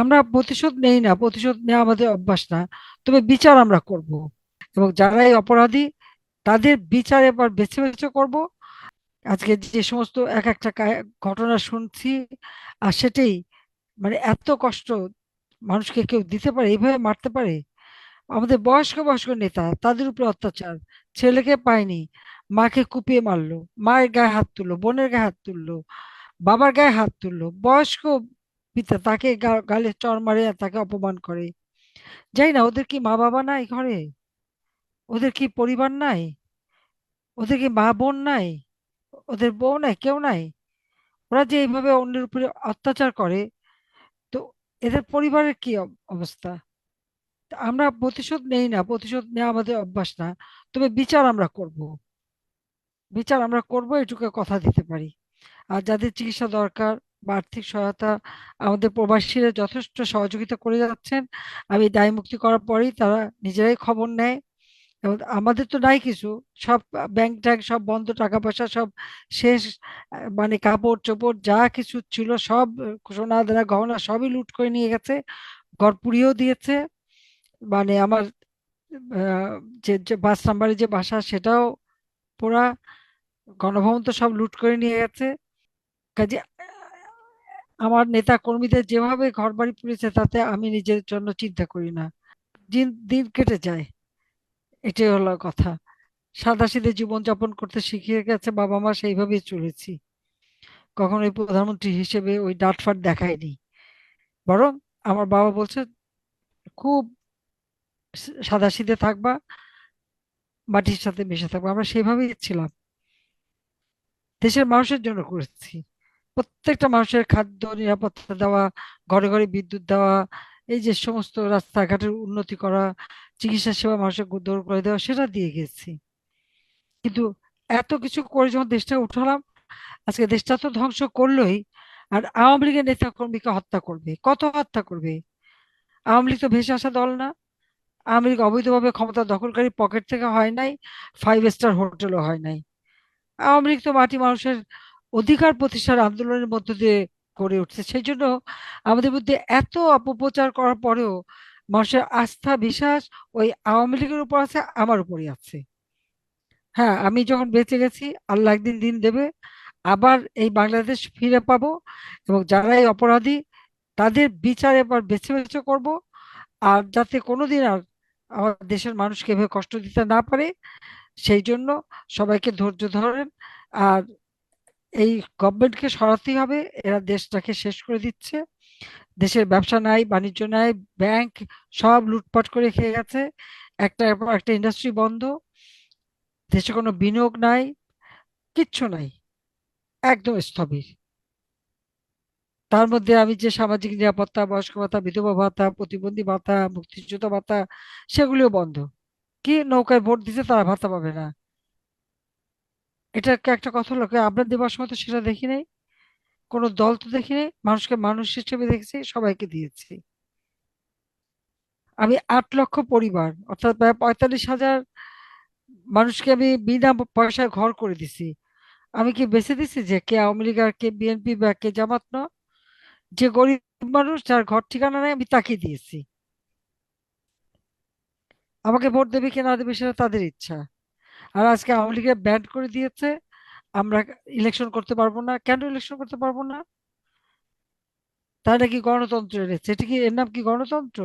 আমরা প্রতিশোধ নেই না, প্রতিশোধ নেওয়া আমাদের অভ্যাস না। তবে বিচার আমরা করব। এবং যারা এই অপরাধী, তাদের বিচার এবার বেছে বেছে করব। আজকে যে সমস্ত এক একটা ঘটনা শুনছি, আর সেটাই মানে এত কষ্ট মানুষকে কেউ দিতে পারে, এইভাবে মারতে পারে? আমাদের বয়স্ক বয়স্ক নেতা, তাদের উপরে অত্যাচার, ছেলেকে পায়নি, মাকে কুপিয়ে মারলো, মায়ের গায়ে হাত তুললো, বোনের গায়ে হাত তুললো, বাবার গায়ে হাত তুললো, বয়স্ক পিতা তাকে গালে চড় মারে আর তাকে অপমান করে। যাই না, ওদের কি মা বাবা নাই ঘরে? ওদের কি পরিবার নাই? ওদের কি মা বোন নাই? ওদের বউ নাই, কেউ নাই? ওরা যে এইভাবে অন্যের উপরে অত্যাচার করে, তো এদের পরিবারের কি অবস্থা? আমরা প্রতিশোধ নেই না, প্রতিশোধ নেওয়া আমাদের অভ্যাস না। তবে বিচার আমরা করব। বিচার আমরা করব, এটুকু কথা দিতে পারি। আর যাদের চিকিৎসা দরকার বা আর্থিক সহায়তা আমাদের প্রবাসীরা যথেষ্ট সহযোগিতা করে যাচ্ছেন। আমি দায় মুক্তি করার পরেই তারা নিজেরাই খবর নেয়। এবং আমাদের তো নাই কিছু। সব ব্যাংক ট্যাঙ্ক সব বন্ধ টাকা পয়সা সব শেষ। মানে কাপড় চোপড় যা কিছু ছিল সব সোনা, দানা, গহনা সবই লুট করে নিয়ে গেছে। ঘর পুড়িয়েও দিয়েছে। মানে আমার যে পাঁচ নাম্বারে যে বাসা সেটাও পুরা গণভবন তো সব লুট করে নিয়ে গেছে। কাজে আমার নেতা কর্মীদের যেভাবে ঘর বাড়ি পুড়েছে, তাতে আমি নিজের জন্য চিন্তা করি না। দিন দিন কেটে যায়। এটাই হলো কথা। সাদা সাদাসিধে জীবনযাপন করতে শিখিয়ে গেছে বাবা মা সেইভাবেই চলেছি। কখনোই প্রধানমন্ত্রী হিসেবে ওই ডাঁটফাট দেখায়নি বরং আমার বাবা বলছে, খুব সাদা সাদাসিধে থাকবা, মাটির সাথে মিশে থাকবা। আমরা সেইভাবেই ছিলাম। দেশের মানুষের জন্য করেছি। প্রত্যেকটা মানুষের খাদ্য নিরাপত্তা দেওয়া, ঘরে ঘরে বিদ্যুৎ দেওয়া, এই যে সমস্ত রাস্তাঘাটের উন্নতি করা, চিকিৎসা সেবা মানুষের দৌড় করে দেওয়া, সেটা দিয়ে গেছি। কিন্তু এত কিছু করে যখন দেশটা উঠালাম, আজকে দেশটা তো ধ্বংস করলোই, আর আওয়ামী লীগের নেতা কর্মীকে হত্যা করবে। কত হত্যা করবে? আওয়ামী লীগ তো ভেসে আসা দল না। আওয়ামী লীগ অবৈধভাবে ক্ষমতা দখলকারী পকেট থেকে হয় নাই ফাইভ স্টার হোটেলও হয় নাই। আওয়ামী লীগ তো মাটি মানুষের অধিকার প্রতিষ্ঠার আন্দোলনের মধ্য দিয়ে গড়ে উঠছে। সেই জন্য আমাদের মধ্যে এত অপপ্রচার করার পরেও মানুষের আস্থা, বিশ্বাস ওই আওয়ামী লীগের উপর আছে, আমার উপরই আছে। হ্যাঁ আমি যখন বেঁচে গেছি, আল্লাহ একদিন দিন দেবে, আবার এই বাংলাদেশ ফিরে পাবো এবং যারাই অপরাধী, তাদের বিচার এবার বেছে বেছে করব আর যাতে কোনোদিন আর আমার দেশের মানুষকে এভাবে কষ্ট দিতে না পারে, সেই জন্য সবাইকে ধৈর্য ধরেন আর এই গভর্নমেন্টকে সরাতেই হবে, এরা দেশটাকে শেষ করে দিচ্ছে। দেশের ব্যবসা নাই, বাণিজ্য নাই ব্যাংক সব লুটপাট করে খেয়ে গেছে। একটা একটা ইন্ডাস্ট্রি বন্ধ। দেশে কোনো বিনিয়োগ নাই, কিচ্ছু নাই, একদম স্থবির। তার মধ্যে আমি যে সামাজিক নিরাপত্তা, বয়স্ক ভাতা, বিধবা ভাতা, প্রতিবন্ধী ভাতা, মুক্তিযোদ্ধা ভাতা, সেগুলিও বন্ধ। কি নৌকায় ভোট দিতে তারা ভাতা পাবে না। এটা একটা কথা হলো আমরা দেবার সময় তো সেটা দেখি নাই। কোনো দল তো দেখি নাই। মানুষকে মানুষ হিসেবে দেখেছি, সবাইকে দিয়েছি। আমি আট লক্ষ পরিবার, অর্থাৎ প্রায় পঁয়তাল্লিশ হাজার মানুষকে আমি বিনা পয়সায় ঘর করে দিছি। আমি কি বেছে দিছি যে কে আওয়ামী লীগ আর কে বিএনপি বা কে জামাত না? যে গরিব মানুষ যার ঘর ঠিকানা নেই, আমি তাকে দিয়েছি। আমাকে ভোট দেবে কি না দেবে সেটা তাদের ইচ্ছা। আর আজকে আওয়ামী লীগের ব্যান্ড করে দিয়েছে, আমরা ইলেকশন করতে পারব না। কেন ইলেকশন করতে পারব না? তাই নাকি গণতন্ত্র এনেছে এটা কি, এর নাম কি গণতন্ত্র?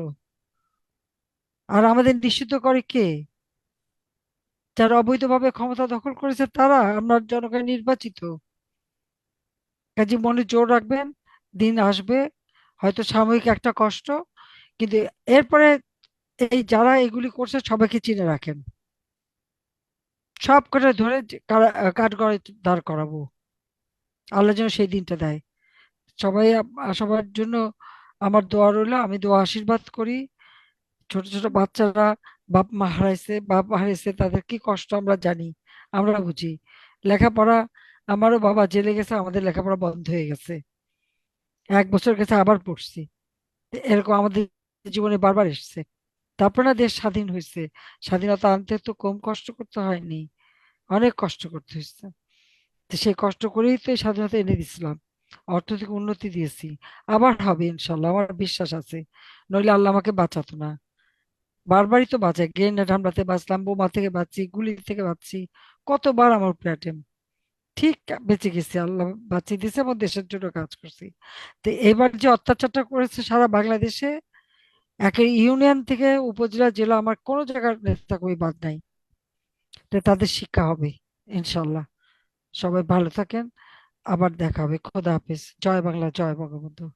আর আমাদের নিশ্চিত করে কে? যারা অবৈধভাবে ক্ষমতা দখল করেছে তারা, আমরা জনগণ নির্বাচিত। কাজে মনে জোর রাখবেন, দিন আসবে, হয়তো সাময়িক একটা কষ্ট, কিন্তু এরপরে এই যারা এগুলি করছে সবাইকে চিনে রাখেন। সব কটা ধরে কাঠ কাঠগড়ায় দাঁড় করাবো। আল্লাহ যেন সেই দিনটা দেয়। সবাই সবার জন্য আমার দোয়া রইল। আমি দোয়া আশীর্বাদ করি। ছোট ছোট বাচ্চারা বাপ মা হারাইছে, বাপ হারাইছে, তাদের কি কষ্ট আমরা জানি, আমরা বুঝি। লেখাপড়া, আমারও বাবা জেলে গেছে, আমাদের লেখাপড়া বন্ধ হয়ে গেছে। এক বছর গেছে, আবার পড়ছি। এরকম আমাদের জীবনে বারবার এসেছে। তারপর না দেশ স্বাধীন হয়েছে স্বাধীনতা আনতে তো কম কষ্ট করতে হয়নি, অনেক কষ্ট করতে হয়েছে তো সেই কষ্ট করেই তো এই স্বাধীনতা এনে দিছিলাম, অর্থনৈতিক উন্নতি দিয়েছি। আবার হবে ইনশাল্লাহ, আমার বিশ্বাস আছে। নইলে আল্লাহ আমাকে বাঁচাতো না। বারবারই তো বাঁচায় গ্রেনেড হামলাতে বাঁচলাম, বোমা থেকে বাঁচছি, গুলি থেকে বাঁচছি, কতবার আমার attempt। ঠিক বেঁচে গেছি, আল্লাহ বাঁচিয়ে দিয়েছে, আমার দেশের জন্য কাজ করছি। তো এবার যে অত্যাচারটা করেছে সারা বাংলাদেশে একে ইউনিয়ন থেকে উপজেলা, জেলা আমার কোনো জায়গার নেতা কর্মী বাদ নাই। তাদের শিক্ষা হবে, ইনশাল্লাহ। সবাই ভালো থাকেন। আবার দেখা হবে। খোদা হাফেজ। জয় বাংলা, জয় বঙ্গবন্ধু।